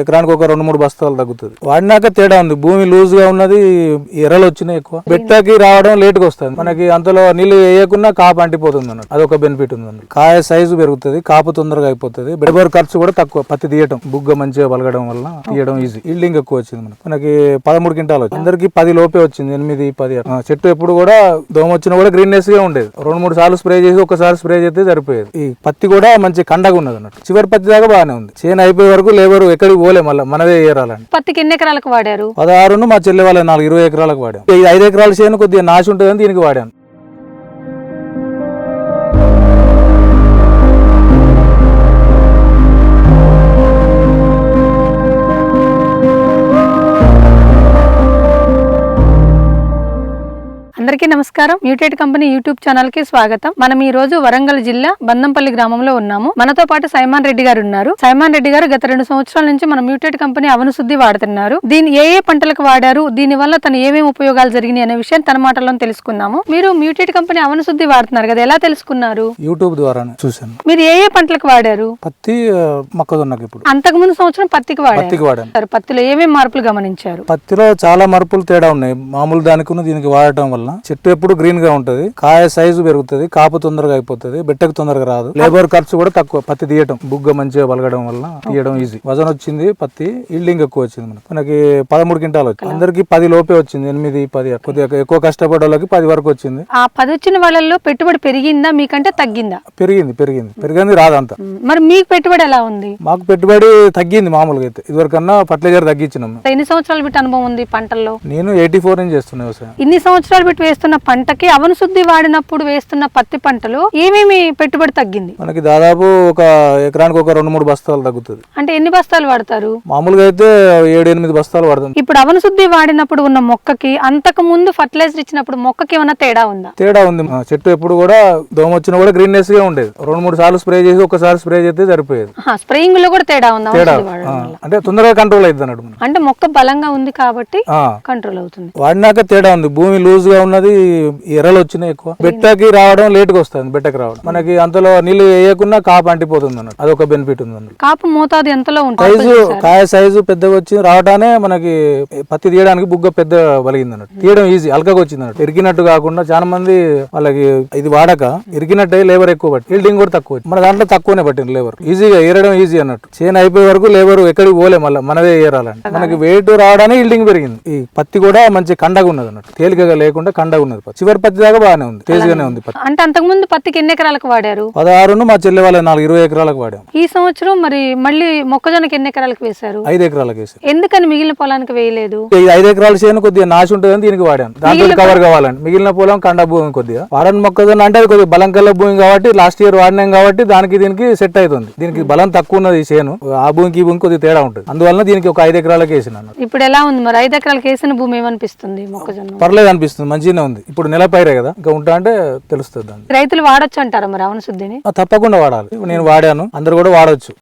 ఎకరానికి ఒక రెండు మూడు బస్తాలు తగ్గుతుంది. వాడినాక తేడా ఉంది. భూమి లూజ్గా ఉన్నది ఎర్రలు వచ్చినాయి ఎక్కువ. బెట్టకి రావడం లేట్గా వస్తుంది. మనకి అంతలో నీళ్ళు వేయకుండా కాపు అంటిపోతుంది అన్నట్టు. అదొక బెనిఫిట్ ఉంది కాయ సైజు పెరుగుతుంది కాపు తొందరగా అయిపోతుంది. బెడబర్ ఖర్చు కూడా తక్కువ. పత్తి తీయటం బుగ్గ మంచిగా పలగడం వల్ల తీయడం ఈజీ ఇల్డింగ్ ఎక్కువ వచ్చింది మనకి. మనకి పదమూడు క్వింటాలు వచ్చింది. అందరికి పది లోపే వచ్చింది. ఎనిమిది పది చెట్టు ఎప్పుడు కూడా దోమ వచ్చినా కూడా గ్రీన్నెస్గా ఉండేది. రెండు మూడు సార్లు స్ప్రే చేసి ఒకసారి స్ప్రే చేస్తే సరిపోయేది. ఈ పత్తి కూడా మంచి కండగా ఉన్నది అన్నట్టు. చివరి పత్తి దాకా బాగానే ఉంది. చేను అయిపోయే వరకు లేబర్ ఎక్కడికి పోలే మళ్ళీ మనదే ఏరాలని పత్తికి ఎన్ని ఎకరాలకు వాడారు? పదహారును మా చెల్లె వాళ్ళ నాలుగు ఇరవై ఎకరాలకు వాడాం. ఈ ఐదు ఎకరాల చేను కొద్దిగా నాశ ఉంటుందని దీనికి వాడాను. అందరికీ నమస్కారం. మ్యూటెడ్ కంపెనీ యూట్యూబ్ ఛానల్కి స్వాగతం. మనం ఈ రోజు వరంగల్ జిల్లా బందంపల్లి గ్రామంలో ఉన్నాము. మనతో పాటు సైమాన్ రెడ్డి గారు ఉన్నారు. సైమాన్ రెడ్డి గారు గత రెండు సంవత్సరాల నుంచి మన మ్యూటెడ్ కంపెనీ అవను శుద్ధి వాడుతున్నారు. దీని ఏ ఏ పంటలకు వాడారు? దీని వల్ల తను ఏమేమి ఉపయోగాలు జరిగినాయి అనే విషయాన్ని తన మాటల్లో తెలుసుకుందాము. మీరు మ్యూటెడ్ కంపెనీ అవను శుద్ధి వాడుతున్నారు కదా ఎలా తెలుసుకున్నారు? యూట్యూబ్ ద్వారానే చూశాను. మీరు ఏ ఏ పంటలకు వాడారు? పత్తి ఆ, మొక్కజొన్నకి ఇప్పుడు. అంతకు ముందు సంవత్సరం పత్తికి వాడారు. పత్తిలో ఏమేమి మార్పులు గమనించారు? పత్తిలో చాలా మార్పులు తేడా ఉన్నాయి. మామూలు దానికి దీనికి వాడటం వల్ల చెట్టు ఎప్పుడు గ్రీన్గా ఉంటది. కాయ సైజు పెరుగుతుంది కాపు తొందరగా అయిపోతుంది బెట్టకు తొందరగా రాదు. లేబర్ ఖర్చు కూడా తక్కువ పత్తి తీయటం. బుగ్గ మంచిగా పలగడం వల్ల తీయడం ఈజీ వజన్ వచ్చింది పత్తి ఈల్డింగ్ ఎక్కువ వచ్చింది మనకి. మనకి పదమూడు క్వింటాలు వచ్చింది. అందరికి పది లోపే వచ్చింది ఎనిమిది పది కొద్దిగా ఎక్కువ కష్టపడే వాళ్ళకి పది వరకు వచ్చింది. ఆ పది వచ్చిన వాళ్ళల్లో పెట్టుబడి పెరిగిందా మీకంటే తగ్గిందా? పెరిగింది పెరిగింది. పెరిగింది రాదంతా మరి మీకు పెట్టుబడి ఎలా ఉంది? మాకు పెట్టుబడి తగ్గింది మామూలుగా అయితే. ఇదివరకన్నా ఫర్టిలైజర్ తగ్గించినాం ఎన్ని సంవత్సరాలు బిట్టి అనుభవం ఉంది పంటల్లో? నేను ఎయిటీ ఫోర్ నుంచి చేస్తున్నా వ్యవసాయం. ఇన్ని సంవత్సరాలు బిట్టి వేస్తున్న పంటకి అవను శుద్ధి వాడినప్పుడు వేస్తున్న పత్తి పంటలో ఏమేమి పెట్టుబడి తగ్గింది? మనకి దాదాపు ఒక ఎకరానికి ఒక రెండు మూడు బస్తాలు తగ్గుతుంది. అంటే ఎన్ని బస్తాలు వాడతారు? మామూలుగా అయితే ఏడు ఎనిమిది బస్తాలు పడుతుంది ఇప్పుడు అవను శుద్ధి వాడినప్పుడు ఉన్న మొక్కకి అంతకు ముందు ఫర్టిలైజర్ ఇచ్చినప్పుడు మొక్కకి ఏమైనా తేడా ఉందా? తేడా ఉంది. చెట్టు ఎప్పుడు కూడా దోమ వచ్చినా కూడా గ్రీన్నెస్గా ఉండేది. రెండు మూడు సార్లు స్ప్రే చేసి ఒకసారి స్ప్రే చేస్తే సరిపోయేది. స్ప్రేయింగ్లో కూడా తేడా ఉందా తేడా అంటే తొందరగా కంట్రోల్ అవుతుంది అన్నట్టు. అంటే మొక్క బలంగా ఉంది కాబట్టి కంట్రోల్ అవుతుంది. వాడినాక తేడా ఉంది. భూమి లూజ్గా ఉన్నది ఎర్రలు వచ్చినాయి ఎక్కువ. బెట్టకి రావడం లేట్గా వస్తుంది బెట్టకి రావడం. మనకి అంతలో నీళ్ళు వేయకుండా కాపు అంటిపోతుంది అన్నట్టు. అదొక బెనిఫిట్ ఉంది అన్నట్టు. కాపు మోతాదు ఎంతలో ఉంటుంది సైజు కాయ సైజు పెద్దగా వచ్చి రావడానే మనకి పత్తి తీయడానికి బుగ్గ పెద్ద వలిగింది అన్నట్టు. తీయడం ఈజీ అలకగా వచ్చింది అన్నట్టు. ఇరికినట్టు కాకుండా చాలా మంది వాళ్ళకి ఇది వాడక ఇరికినట్టే లేబర్ ఎక్కువ పట్టి ఫీల్డింగ్ కూడా తక్కువ. మన దాంట్లో తక్కువనే పట్టింది లేబర్. ఈజీగా ఏరడం ఈజీ అన్నట్టు. చేను అయిపోయే వరకు లేబర్ ఎక్కడికి పోలే మళ్ళీ మనదే ఏరాలంటే. మనకి వెయిట్ రావడానికి ఇల్డింగ్ పెరిగింది. ఈ పత్తి కూడా మంచి కండగా ఉన్నది అన్నట్టు. తేలికగా లేకుండా కండగా ఉన్నది. చివరి పత్తి దాకా బాగానే ఉంది తేజగానే ఉంది పత్తి. అంటే అంతకు ముందు పత్తికి ఎన్ని ఎకరాలకు వాడారు? పదహారును మా చెల్లె వాళ్ళ నాలుగు ఇరవై ఎకరాలకు వాడాం. ఈ సంవత్సరం మరి మళ్ళీ మొక్కజొన్నకి ఎన్ని ఎకరాలకు వేశారు? ఐదు ఎకరాలకు వేసాం ఎందుకని మిగిలిన పొలానికి వేయలేదు? ఐదు ఎకరాల చేను కొద్దిగా నాశ ఉంటుందని దీనికి వాడాను దాంట్లో కవర్ కావాలని మిగిలిన పొలం కండ భూమి కొద్దిగా. వాడని మొక్కజొన్న అంటే అది కొద్దిగా బలం కల్ల భూమి కాబట్టి లాస్ట్ ఇయర్ వాడినాం కాబట్టి దానికి దీనికి సెట్ అవుతుంది. దీనికి బలం తక్కువ ఉన్నది చేను. ఆ భూమికి భూమికి కొద్దిగా తేడా ఉంటుంది. అందువల్ల దీనికి ఒక ఐదు ఎకరాలకు వేసినాను. ఇప్పుడు ఎలా ఉంది? మరి ఐదు ఎకరాలకు వేసిన భూమి ఏమనిపిస్తుంది మొక్కజొన్న పర్లేదు అనిపిస్తుంది. మంచిగానే ఉంది. ఇప్పుడు నెల పైరే కదా. ఇంకా ఉంటా అంటే తెలుస్తుంది రైతులు వాడొచ్చు అంటారా మరి అవన శుద్ధిని తప్పకుండా వాడాలి. నేను వాడాను. అందరు కూడా వాడొచ్చు.